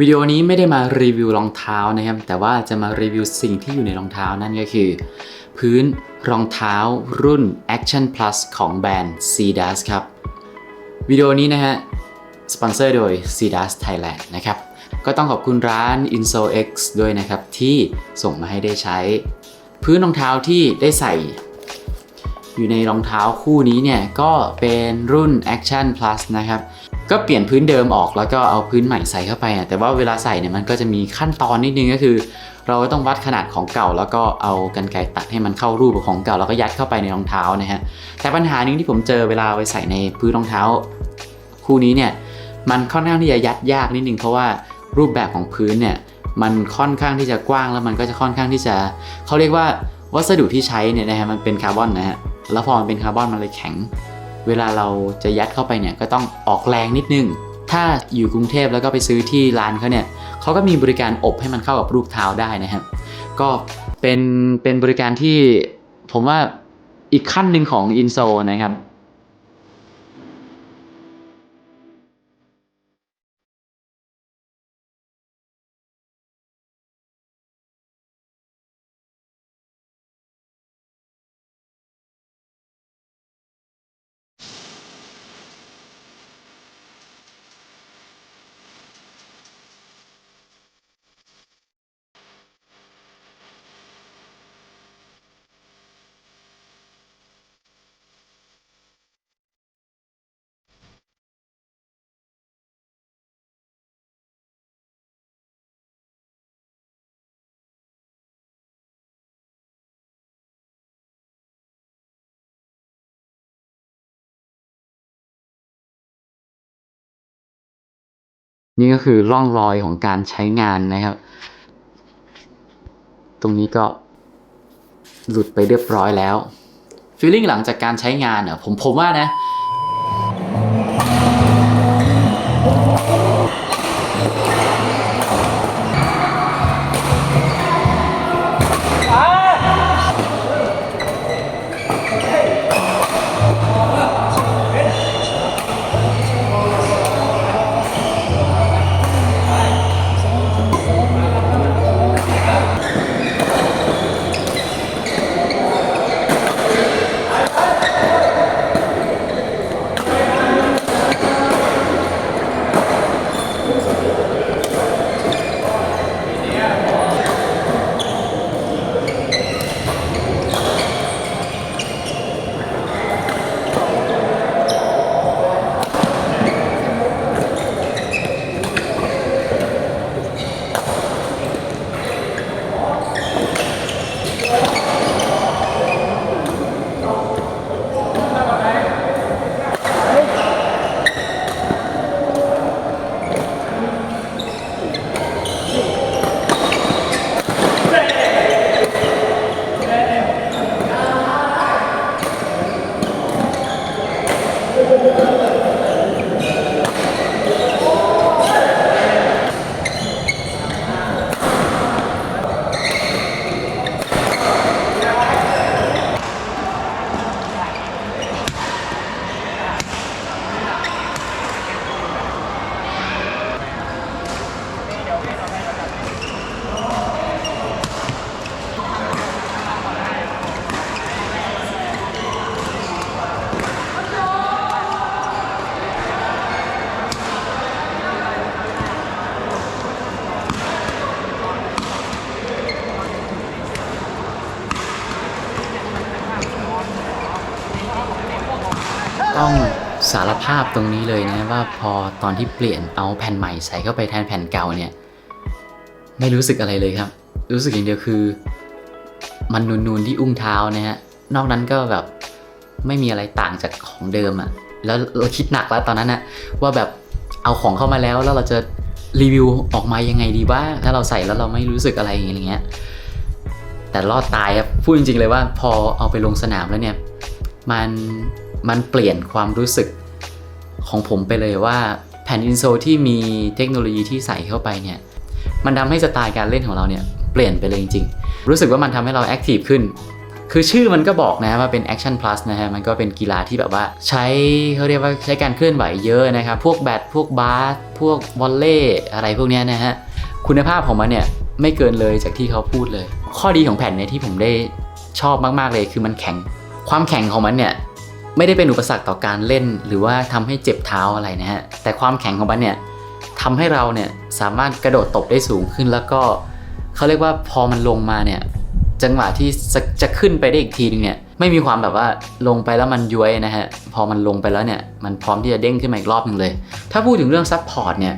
วิดีโอนี้ไม่ได้มารีวิวรองเท้านะครับ แต่ว่าจะมารีวิวสิ่งที่อยู่ในรองเท้านั่นก็คือ พื้นรองเท้ารุ่น Action Plus ของแบรนด์ c d a s ครับ วิดีโอนี้นะฮะ สปอนเซอร์โดย c d a s Thailand นะครับ ก็ต้องขอบคุณร้าน Insole X ด้วยนะครับ ที่ส่งมาให้ได้ใช้ พื้นรองเท้าที่ได้ใส่ อยู่ในรองเท้าคู่นี้เนี่ย ก็เป็นรุ่น Action Plus นะครับ ก็เปลี่ยนพื้นเดิมออกแล้วก็เอาพื้นใหม่ใส่เข้าไปอะแต่ว่าเวลาใส่เนี่ยมันก็จะมีขั้นตอนนิดนึงก็คือ เราต้องวัดขนาดของเก่า แล้วก็เอากันไกรตัดให้มันเข้ารูปของเก่าแล้วก็ยัดเข้าไปในรองเท้านะฮะแต่ปัญหาหนึงที่ผมเจอเวลาไปใส่ในพื้นรองเท้า คู่นี้เนี่ยมันค่อนข้างที่จะยัดยากนิดนึงเพราะว่ารูปแบบของพื้นเนี่ยมันค่อนข้างที่จะกว้างแล้วมันก็จะค่อนข้างที่จะเขาเรียกว่าวัสดุที่ใช้เนี่ยนะฮะมันเป็นคาร์บอนนะฮะแล้วพอมันเป็นคาร์บอนมันเลยแข็ง เวลาเราจะยัดเข้าไปเนี่ยก็ต้องออกแรงนิดนึง ถ้าอยู่กรุงเทพแล้วก็ไปซื้อที่ร้านเขาเนี่ยเขาก็มีบริการอบให้มันเข้ากับรูปเท้าได้นะครับ ก็เป็นเป็นบริการที่ผมว่าอีกขั้นหนึ่งของอินโซนะครับ นี่ก็คือร่องรอยของการใช้งานนะครับ ตรงนี้ก็หลุดไปเรียบร้อยแล้วฟีลลิ่งหลังจากการใช้งานเนี่ยผมผมว่านะ สารภาพตรงนี้เลยนะว่าพอตอนที่เปลี่ยนเอาแผ่นใหม่ใส่เข้าไปแทนแผ่นเก่าเนี่ยไม่รู้สึกอะไรเลยครับ รู้สึกอย่างเดียวคือ มันนูนๆที่อุ้งเท้านะฮะนอกนั้นก็แบบไม่มีอะไรต่างจากของเดิมอะ่ะแล้วเราคิดหนักแล้วตอนนั้นนะว่าแบบเอาของเข้ามาแล้วแล้วเราจะรีวิวออกมายังไงดีว่าถ้าเราใส่แล้วเราไม่รู้สึกอะไรอย่างเงี้ยแต่รอดตายครับพูดจริงๆเลยว่าพอเอาไปลงสนามแล้วเนี่ยมันมันเปลี่ยนความรู้สึก ของผมไปเลยว่าแผ่นอินโซลที่มีเทคโนโลยีที่ใส่เข้าไปเนี่ยมันทำให้สไตล์การเล่นของเราเนี่ยเปลี่ยนไปเลยจริงๆ รู้สึกว่ามันทำให้เราแอคทีฟขึ้น คือชื่อมันก็บอกนะว่าเป็น Action Plus นะฮะ มันก็เป็นกีฬาที่แบบว่าใช้เขาเรียกว่าใช้การเคลื่อนไหวเยอะนะครับ พวกแบด พวกบาส พวกวอลเล่อะไรพวกเนี้ยนะฮะ คุณภาพของมันเนี่ยไม่เกินเลยจากที่เขาพูดเลย ข้อดีของแผ่นเนี่ยที่ผมได้ชอบมากๆเลยคือมันแข็ง ความแข็งของมันเนี่ย ไม่ได้เป็นอุปสรรคต่อการเล่น หรือว่าทำให้เจ็บเท้าอะไรนะฮะแต่ความแข็งของมันเนี่ยทำให้เราเนี่ยสามารถกระโดดตบได้สูงขึ้น แล้วก็เขาเรียกว่าพอมันลงมาเนี่ยจังหวะที่จะขึ้นไปได้อีกทีนึงเนี่ยไม่มีความแบบว่าลงไปแล้วมันย้วยนะฮะพอมันลงไปแล้วเนี่ยมันพร้อมที่จะเด้งขึ้นมาอีกรอบหนึงเลย ถ้าพูดถึงเรื่องซัพพอร์ตเนี่ย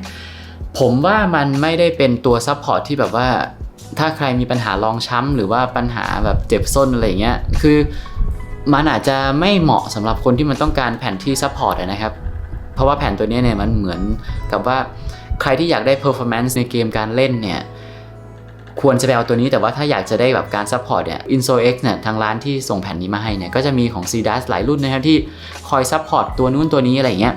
ผมว่ามันไม่ได้เป็นตัวซัพพอร์ตที่แบบว่าถ้าใครมีปัญหารองช้ำหรือว่าปัญหาแบบเจ็บส้นอะไรเงี้ยคือ มันอาจจะไม่เหมาะสำหรับคนที่มันต้องการแผ่นที่ซัพพอร์ตนะครับ เพราะว่าแผ่นตัวนี้เนี่ยมันเหมือนกับว่าใครที่อยากได้ performance ในเกมการเล่นเนี่ยควรจะไปเอาตัวนี้แต่ว่าถ้าอยากจะได้แบบการซัพพอร์ตเนี่ย Inso X เนี่ยทางร้านที่ส่งแผ่นนี้มาให้เนี่ยก็จะมีของ c d a s หลายรุ่นนะครับที่คอยซัพพอร์ตตัวนู้นตัวนี้อะไรอย่างเงี้ย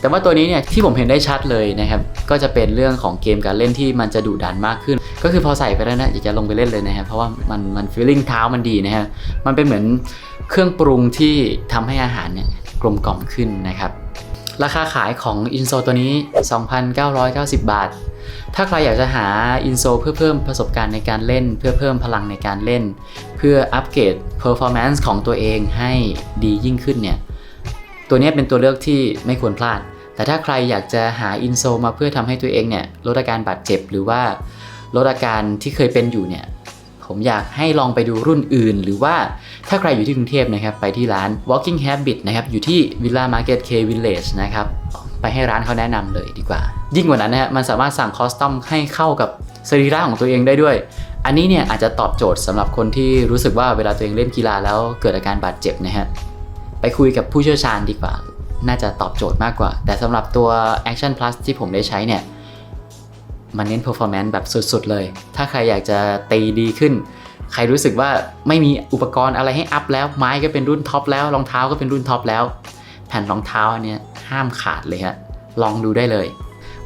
แต่ว่าตัวนี้เนี่ยที่ผมเห็นได้ชัดเลยนะครับก็จะเป็นเรื่องของเกมการเล่นที่มันจะดุดันมากขึ้น ก็คือพอใส่ไปแล้วนะอยากจะลงไปเล่นเลยนะครับเพราะว่ามันมันฟีลลิ่งเท้ามันดีนะฮะมันเป็นเหมือนเครื่องปรุงที่ทำให้อาหารเนี่ยกลมกล่อมขึ้นนะครับราคาขายของ Inso ตัวนี้ 2,990 บาท ถ้าใครอยากจะหา Inso เพื่อเพิ่มประสบการณ์ในการเล่น เพื่อเพิ่มพลังในการเล่น เพื่ออัปเกรด performance ของตัวเองให้ดียิ่งขึ้นเนี่ย ตัวนี้เป็นตัวเลือกที่ไม่ควรพลาด แต่ถ้าใครอยากจะหา Inso มาเพื่อทำให้ตัวเองเนี่ยลดอาการบาดเจ็บหรือว่าลดอาการที่เคยเป็นอยู่เนี่ยผมอยากให้ลองไปดูรุ่นอื่น หรือว่าถ้าใครอยู่ที่กรุงเทพนะครับไปที่ร้าน Walking Habit นะครับอยู่ที่ Villa Market K Village นะครับไปให้ร้านเขาแนะนำเลยดีกว่า ยิ่งกว่านั้นนะฮะมันสามารถสั่งคอสตอมให้เข้ากับสรีระของตัวเองได้ด้วย อันนี้เนี่ยอาจจะตอบโจทย์สำหรับคนที่รู้สึกว่าเวลาตัวเองเล่นกีฬาแล้วเกิดอาการบาดเจ็บนะฮะไปคุยกับผู้เชี่ยวชาญดีกว่า น่าจะตอบโจทย์มากกว่า แต่สำหรับตัว Action Plus ที่ผมได้ใช้เนี่ย มันเน้น performance แบบสุดๆเลย ถ้าใครอยากจะตีดีขึ้น ใครรู้สึกว่าไม่มีอุปกรณ์อะไรให้อัพแล้ว ไม้ก็เป็นรุ่นท็อปแล้ว รองเท้าก็เป็นรุ่นท็อปแล้ว แผ่นรองเท้าอันเนี้ยห้ามขาดเลยฮะ ลองดูได้เลย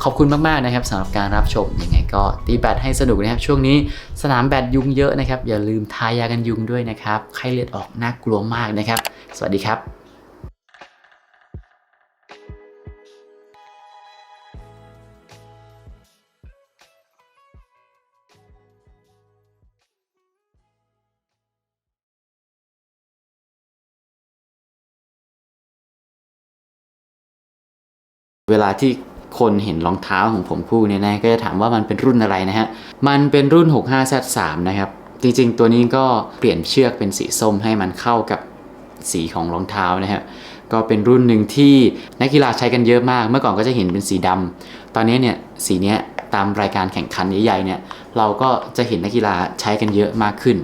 ขอบคุณมากๆนะครับสำหรับการรับชม ยังไงก็ตีแบดให้สนุกนะครับ ช่วงนี้สนามแบดยุงเยอะนะครับ อย่าลืมทายากันยุงด้วยนะครับ ไข้เลือดออกน่ากลัวมากนะครับ สวัสดีครับ วลาที่คนเห็นรองเท้าของผมคู่เนี่ยนะก็จะถามว่ามันเป็นรุ่นอะไรนะฮะ มันเป็นรุ่น 65Z3 นะครับ จริงๆ ตัวนี้ก็เปลี่ยนเชือกเป็นสีส้มให้มันเข้ากับสีของรองเท้านะฮะ ก็เป็นรุ่นหนึ่งที่นักกีฬาใช้กันเยอะมาก เมื่อก่อนก็จะเห็นเป็นสีดำตอนนี้เนี่ยสีเนี้ยตามรายการแข่งขันใหญ่ๆเนี่ยเราก็จะเห็นนักกีฬาใช้กันเยอะมากขึ้น